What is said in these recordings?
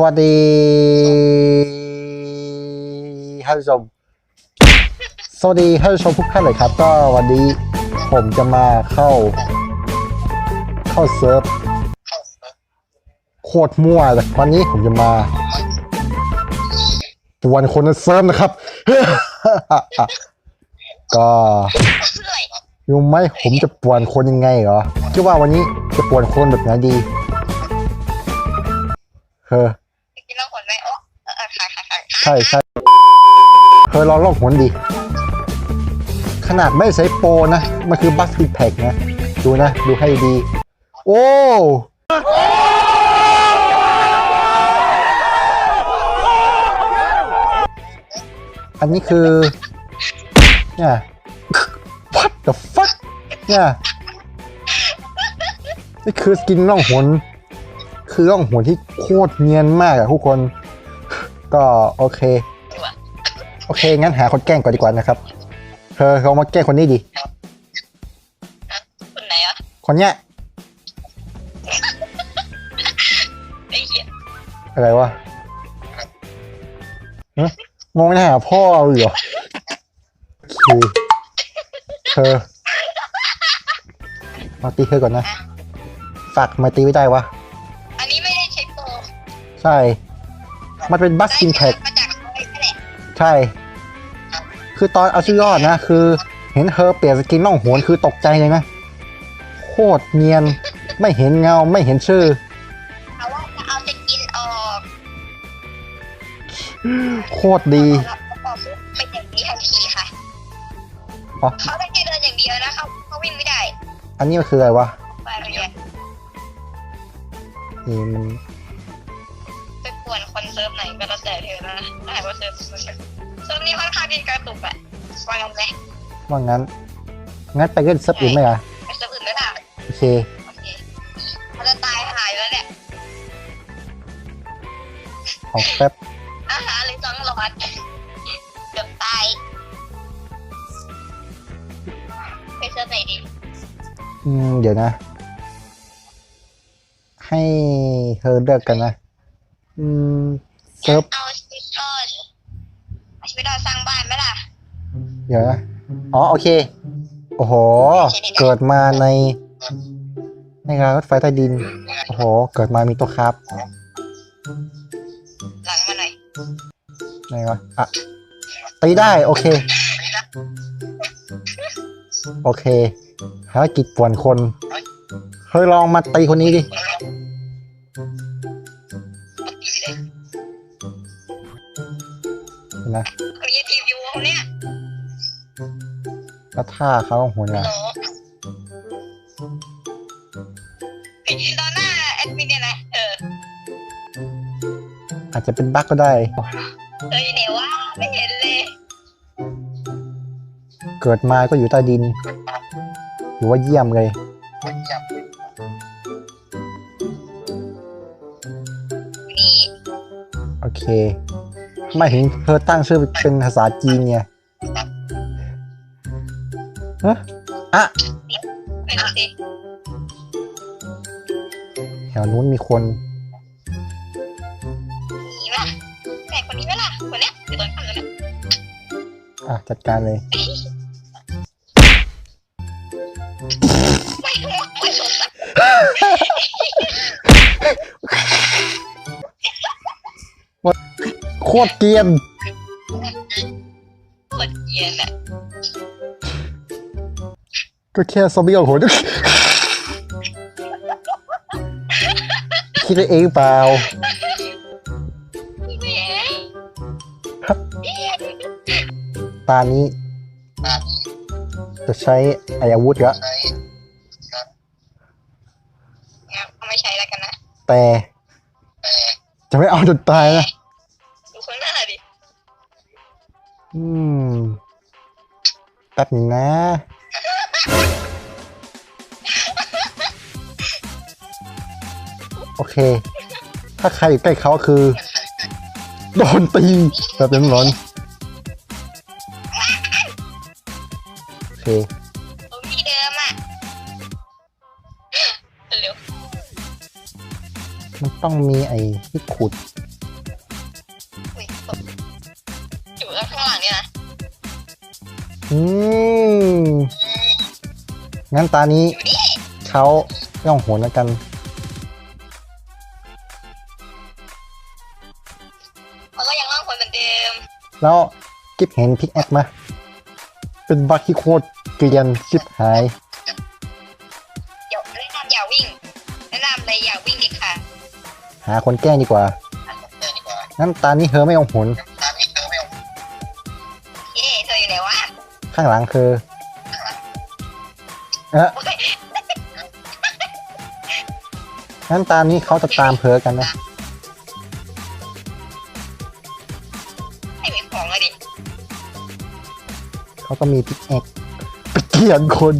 วัสดีท่านผู้ชม สวัสดีท่านผู้ชมทุกท่านเลยครับ ก็วันนี้ผมจะมาเข้า เข้าเซิร์ฟโคตรมั่วแต่วันนี้ผมจะมาปวนคนในเซิร์ฟนะครับ ก็รู้ไหมผมจะปวนคนยังไงเหรอคิดว่าวันนี้จะปวนคนแบบไหนดี เฮ้อ กินแล้วผลไหมโอ้เออค่ะค่ะค่ะใช่ใช่เคยลองลองหนดี ขนาดไม่ใช้โปรนะ มันคือบัสติแพ็กนะ ดูนะ ดูให้ดี โอ้อันนี้คือ เนี่ย what the fuck เนี่ย นี่คือสกินล่องหน คือล่องหนที่โคตรเนียนมากอะทุกคน ก็โอเค โอเค งั้นหาคนแกล้งก่อนดีกว่านะครับ เธอเขามาแกล้งคนนี้ดิ คนไหนอะคนเนี้ยไอ้เหี้ยอะไรวะฮะมองหน้าพ่อเอาเหรอโอเคเธอ มาตีเธอก่อนนะ ฝากมาตีไม่ได้วะอันนี้ไม่ได้ ใช้โปรใช่ มันเป็นบัสกินแท็กมาจากอะไรนั่นแหละใช่ คือตอนเอาชื่อยอดนะ คือเห็นเธอเปลี่ยนสกินน่องโหนคือตกใจเลยนะโคตรเนียน ไม่เห็นเงาไม่เห็นชื่อเอาว่าจะเอาจะกินออกโคตรดีแล้วก็ปุ๊บเป็นอย่างนี้ทันทีค่ะอ๋อเขาได้แค่เดินอย่างเดียวนะเขาเขาวิ่งไม่ได้ อันนี้มันคืออะไรวะไปเรียนนี่มันไปป่วนคน เซิร์ฟไหนก็แล้วแต่เธอนะถ้าหากว่าเซิร์ฟเซิร์ฟนี้ค่อนข้างที่กระตุกอะว่างั้นไหมว่างั้น งั้นไปเล่นเซิร์ฟอื่นไหมอะไปเซิร์ฟอื่นไม่ได้โอเคโอเคเขาจะตายหายแล้วเนี่ยออกแป๊บอาหารเลยสองหลอดเกือบตายไปเซิร์ฟไหนดีอืมเดี๋ยวนะ ให้เธอเลือกกันนะ อืมเซิร์ฟเอาชีวิตรอดเอาชีวิตรอดสร้างบ้านไหมล่ะ เดี๋ยวนะอ๋อ โอเค โอ้โห เกิดมาใน ในรางรถไฟใต้ดิน โอ้โห เกิดมามีตัวครับหลังมาหน่อยไหนวะอะตีได้ โอเค โอเคภารกิจป่วนคน เฮ้ย ลองมาตีคนนี้ดิ เห็นไหมมีทีวีวงเนี่ยแล้วท่าเขาโหเนี่ยโหลไปยืนตอนหน้าแอดมินเนี่ยนะเออ อาจจะเป็นบั๊กก็ได้ เอออยู่ไหนวะไม่เห็นเลย เกิดมาก็อยู่ใต้ดินหรือว่าเยี่ยมเลยนี่โอเค ไม่ถึงเธอตั้งชื่อเป็นภาษาจีนไงฮะอะไปดูสิแถวนู้นมีคนนี่ป่ะแต่คนนี้ไหมล่ะคนเนี้ยอยู่ตรงข้ามเลยนะอะจัดการเลย คตรเกรียนโคตรเกรียนอะก็แค่ซอมบี้เอาหัวคิดไปเองเปล่าแหมตานี้ จะใช้ไออาวุธละงั้นเอาไม่ใช้แล้วกันนะ แต่ จะไม่เอาจนตายนะ อืมแป๊บหนึงนะโอเค ถ้าใครอยู่ใกล้เขาคือ โดนตีแบบเป็นร้อนโอเคตรงที่เดิมอะเร็วมันต้องมีไอ้ที่ขุด ข้างหลังเนี่ยนะอืมงั้นตานี้อยู่นี่เขาย่องโหนแล้วกัน มันก็ยังร่างคนเหมือนเดิม แล้วกิฟเห็นพิกแอคไหมเป็นบัคที่โคตรเกลียนชิบหาย เดี๋ยวแนะนำอย่าวิ่งแนะนำเลยอย่าวิ่งเด็ดขาดหาคนแกล้งดีกว่า งั้นตานี้เธอไม่ย่องโหน เอ๊ะเธออยู่ไหนวะข้างหลังคือเอ๊ะโอ๊ยงั้นตามนี้เขาจะตามเพอกันนะให้มีของอะดิเขาก็มีพิกแอคไปเกลียนคน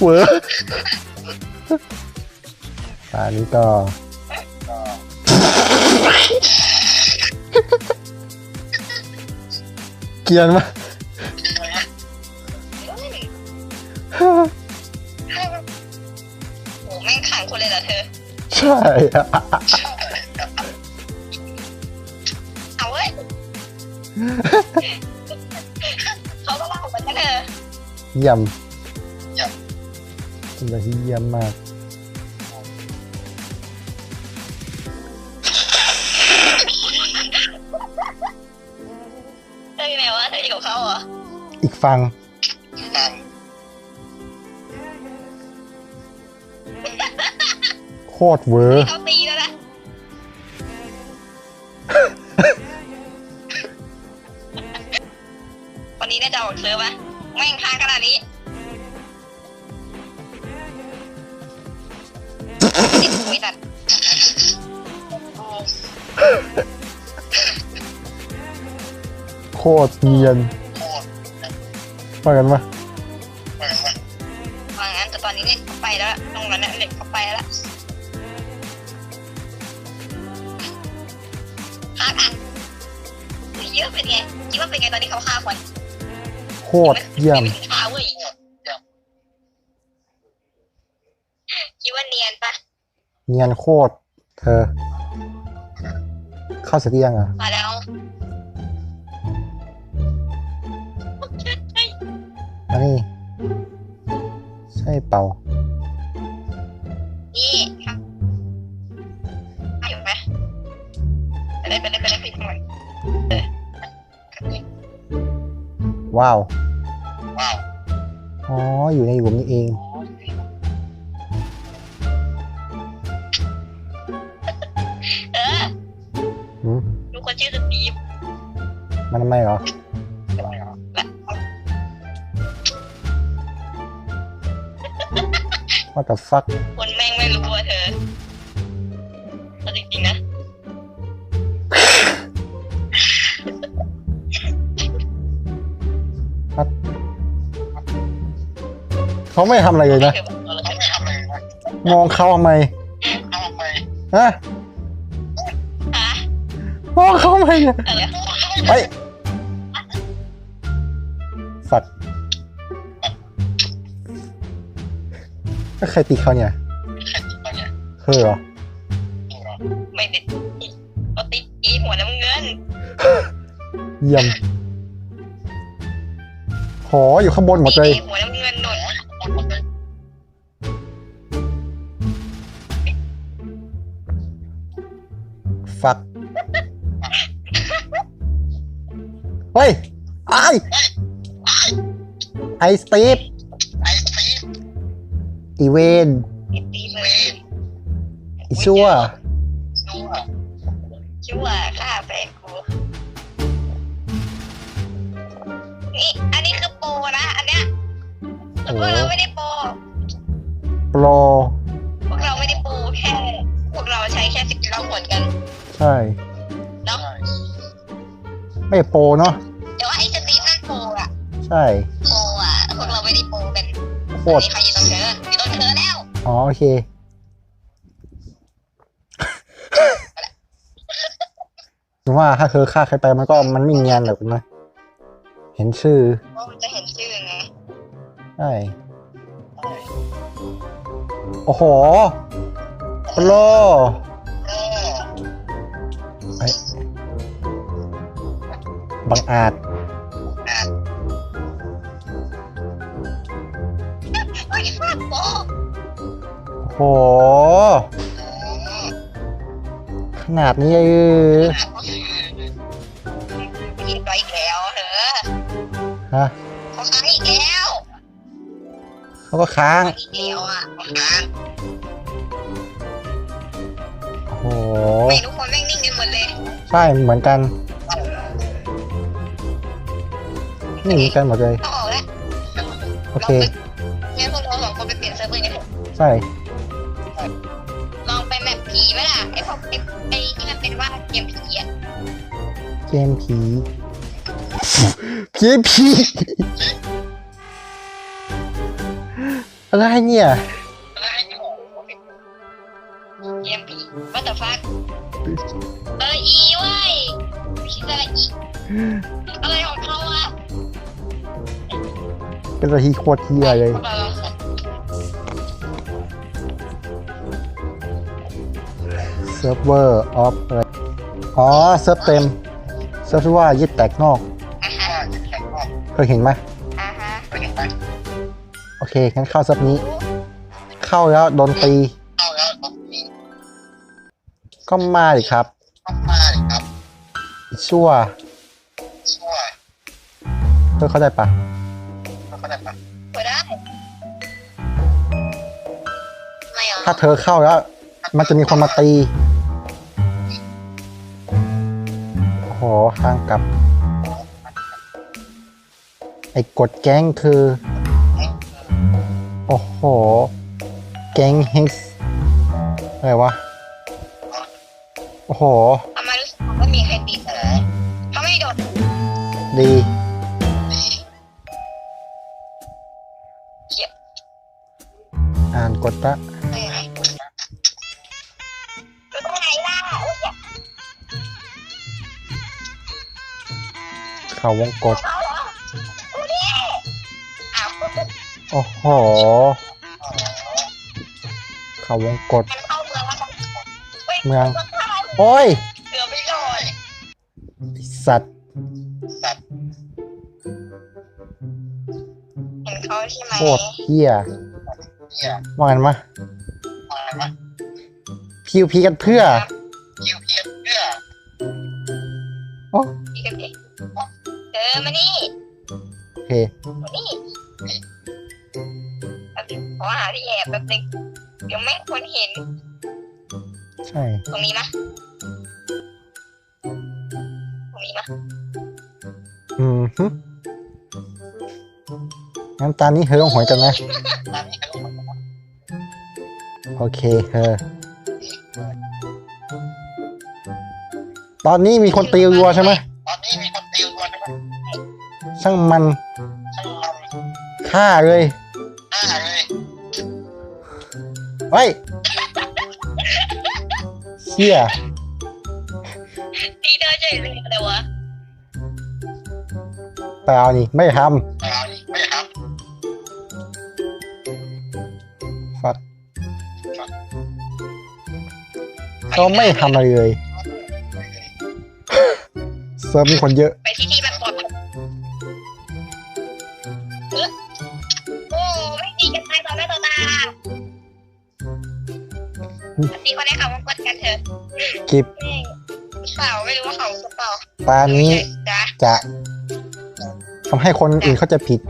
เหวอตานี้ก็เกลียนมากโอ้แม่งขังคนเลยเหรอเธอ ใช่อะเอาเว้ยเขาก็ว่าผมเป็นเธอ เยี่ยมเป็น อะไรที่เยี่ยมมาก เธออยู่ไหนวะเธออยู่กับเขาเหรออีกฟัง โคตรเวอร์ เขา ตรเนียนว่ากันว่าว่างั้นแต่ตอนนี้เน็ตเขาไปแล้วตรงนั้นน่ะเน็ตเขาไปแล้วค้างอะเยอะเป็นไงคิดว่าเป็นไงตอนนี้เขาฆ่าคนโคตรเยี่ยมไม่ถึงฆ่าเว้ยคิดว่าเนียนปะเนียนโคตรเธอเข้าเสร็จหรือยังอะมาแล้ว มานี่ใช่เปล่านี่ครับอยู่ไหมไปเลยไปเลยไปเลยพี่หมดว้าวอ๋อ อยู่ในหลุมนี่เอง เออหืมดูคนชื่อสตีฟมันทำไมเหรอ ว่าแต่ฟักคนแม่งไม่รู้อะเธอเอาจริงๆนะ เขาไม่ทำอะไรเลยนะเธอบอกเราเลยมองเขาทำไมฮะฮะมองเขาทำไมเนี่ยอะไร เฮ้ย ก็ใครตีเขาเนี่ยเธอเหรอไม่ติดเขาติดอีหัวน้ำเงินเยี่ยมหออยู่ข้างบนหมดเลยหัวน้ำเงินหนุนฟักเฮ้ยไอไอสตีฟ อีเวนติดตีเลยอีชั่ว ชั่วฆ่าแฟนกูนี่อันนี้คือโปรนะอันเนี้ยแต่พวกเราไม่ได้โปรโปรพวกเราไม่ได้โปรแค่พวกเราใช้แค่สกิลเราหมดกัน ใช่เนาะไม่โปรเนาะแต่ว่าไอ้สตีฟนั่นโปรอะใช่โปรอะพวกเราไม่ได้โปรกันโคตรนี่ใครอยู่ตรงเธออยู่ตรง เธอแล้วอ๋อโอเคถึงว่าถ้าเธอฆ่าใครไปมันก็มันไม่เนียนหรอกนะ เห็นชื่อเพราะมันจะเห็นชื่อไงใช่เอโอ้โหโปรเฮ้ยบังอาจไอ้ฟาดโบโอ้โห ขนาดนี้เออกินไปอีกแล้วเถอะฮะเขาค้างอีกแล้วเขาก็ค้างอีกแล้วอะเขาค้างโอ้โหไม่ทุกคนแม่งนิ่งกันหมดเลยใช่เหมือนกันนี่เหมือนกันหมดเลยต้องออกแล้วโอเคงั้นพวกเราสองคนไปเปลี่ยนเซิร์ฟเวอร์กันเถอะใช่ลองไปแมป ผีไหมล่ะไอ้พวกไอ้ไอ้ที่มันเป็นว่าเกมผีอะเกมผีผีผีอะไรเนี่ยเกมผีว่าแต่ฟักเอออีเว้ยไม่ใช่อะไรอีอะไรของเขาอะเป็นอะไรที่โคตรเที่ยเลย เซิร์ฟเวอร์ออฟอะไรอ๋อเซิร์ฟเต็มเซิร์ฟที่ว่ายึดแตกนอกอ่าฮะเคยเห็นไหมอ่าฮะโอเคงั้นเข้าเซิร์ฟนี้ เข้าแล้วโดนตี ก็มาดิครับชั่วเธอเข้าใจปะเปิดได้ไม่เหรอถ้าเธอเข้าแล้ว มันจะมีคนมาตี โอ้โหข้างกลับ ไอ้กดแก๊งคือ โอ้โห แก๊งเฮกส์อะไรวะ โอ้โหทำไมรู้สึกว่ามีใครติดเลยเขาไม่โดดดีเขียบอ่านกดละ เขาวงกดเอาเหรอโอ้โห เข้าเมืองกันฮ้ยเมือง โอ้ยเกือบไม่รอดสัตว์เห็นเขาใช่ไหมโคตรเฮียว่ากันมาพีวพีกันเพื่อโอ้พี่กันดิเออ มานี่โอเคมานี่แป๊บนึงขอหาที่แอบแป๊บนึงเดี๋ยวไม่ควรเห็นใช่ตรงนี้มะตรงนี้มะอืมฮึงั้นตอนนี้เธอต้องหวยกันนะโอเคเธอตอนนี้มีคนตีวัวใช่ไหมตอนนี้มี ช่างมันช่างมันฆ่าเลยหน้าเลยเฮ้ยเชี่ยตีเธอเฉยเลยอะไรวะเปล่านี่ไม่ทไม่เอาดิไม่ครับำฟักเขาไม่ทำอะไรเลยเซิร์ฟมีคนเยอะ ไป กิบเฮ้ยเปล่าไม่รู้ว่าเขาหรือเปล่าตานี้จ้ะจะทำให้คนอื่นเข้าใจผิด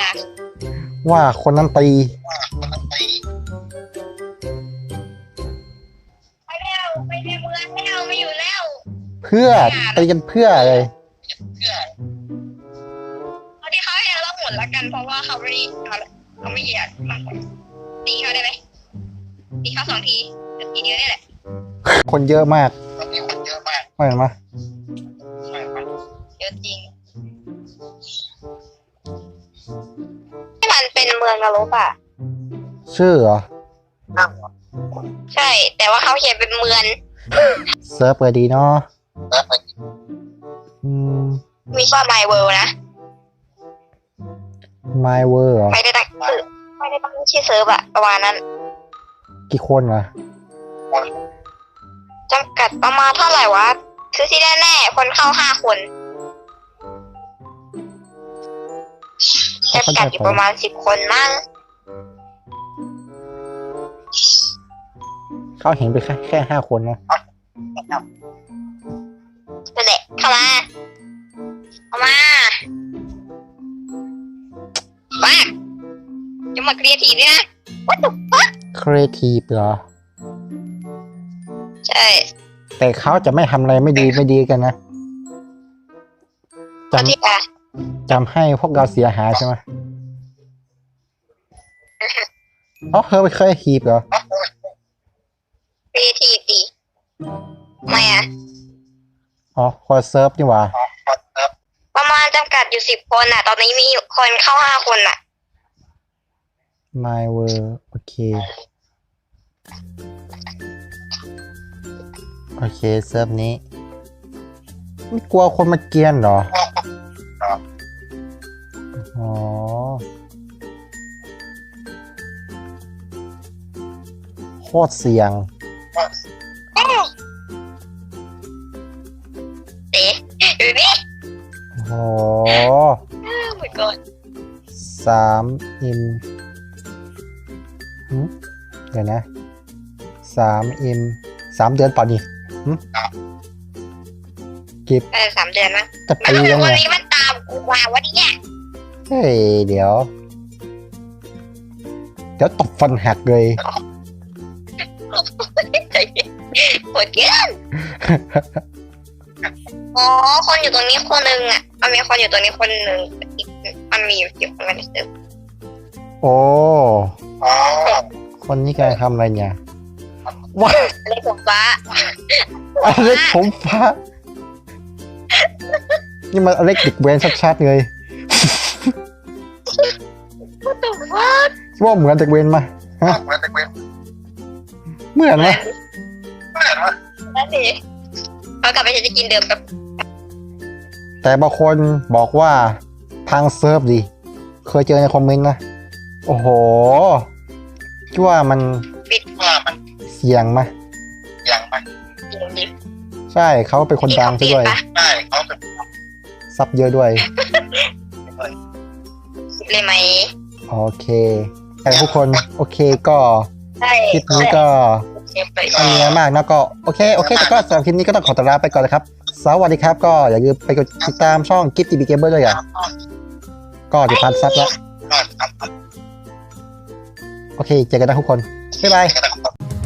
จ้ะว่าคนนั้นตีว่าคนนั้นตีไปแล้วไปในเมืองแล้วไม่อยู่แล้วเพื่อตีกันเพื่ออะไรเพื่อเอาที่เขาให้เราหมดละกันเพราะว่าเขาไม่ได้เขาไม่อยากมาตีเขาได้ไหมตีเขาสองทีเดี๋ยว ทีเดียวนี่แหละคนเยอะมากตอนนี้คนเยอะมากว่าเห็นไหมใช่ครับเยอะจริงที่มันเป็นเมืองนรกอะชื่อเหรอใช่ แต่ว่าเขาเขียนเป็นเมืองเซิร์ฟเปิดดีเนาะแล้วไปอืม มีว่า My World นะ My World เหรอไม่ได้ตั้งชื่อไม่ไม่ได้ตั้งชื่อเซิร์ฟอะประมาณนั้น กี่คนอะ จำกัดประมาณเท่าไหร่วะ คือที่แน่ๆคนเข้าห้าคนจำกัดอยู่ประมาณสิบคนมั้งเขาเห็นไปแค่แค่ห้าคนนะนั่นแหละเข้ามาเข้ามามาจะมาเคลียร์ทีเนี่ยนะ What the fuck ครีเอทีฟเหรอใช่ แต่เขาจะไม่ทำอะไรไม่ดีไม่ดีกันนะตอนจำที่อะจำให้พวกเราเสียหายใช่ไหมอ๋อเธอไปเคยฮีบเหรอเคลียร์ทีดีไม่อะอ๋อคนเซิร์ฟนี่หว่าประมาณจำกัดอยู่สิบคนอะ ตอนนี้มีคนเข้าห้าคนอะ My World โอเค โอเคเซิร์ฟนี้ ไม่กลัวคนมาเกรียนเหรออ๋อโคตรเสี่ยง เอ๊ะดูนี่โอ้ oh my god สามอิมหึเดี๋ยวนะสามอิมสามเดือนป่ะนี่ หึกิบเออสามเดือนมั้งจะมันปีถึแล้งววันไงนี้มันตามกูมาวะเนี่ยเฮ้ยเดี๋ยว เดี๋ยวตบฟันหักเลย ใจเย็นปวดเกินอ๋อคนอยู่ตรงนี้คนหนึ่งอะมันมีคนอยู่ตรงนี้คนหนึ่งอีกมันมีอยู่อยู่คนละเซิร์ฟโอ้อ๋อคนนี้กำลังทำอะไรเนี่ย ว้าเล็กผมฟ้าอเล็กผมฟ้า นี่มันอเล็กเด็กเวนชัดๆเลย What the fuck ว่าเหมือนเด็กเวนมาเหมือนแต่เว้นเหมือนไหมเหมือนวะนั่นสิเขากลับไปจะกินเดิมแบบแต่บางคนบอกว่าทางเซิร์ฟดิเคยเจอในคอมเมนต์นะ โอ้โหคิดว่ามันว่า มันเสี่ยงไหมยังไม่กินดิบใช่เขาเป็นคนดังซะด้วยปะได้เขาเป็นซับเยอะด้วยเลยไหม โอเคแต่ทุกคนโอเคก็ใช่คลิปนี้ก็เชฟเลยไม่มีอะไรมากนะก็โอเคโอเคแต่ก็สำหรับคลิปนี้ก็ต้องขอตัวลาไปก่อนเลยครับ สวัสดีครับ ก็อย่าลืมไปกดติดตามช่องกิฟต์ทีบีเกมเบอร์ด้วยอะก็จะพันซับแล้วก็ทำโอเคเจอกันนะทุกคนบ๊ายบายกัน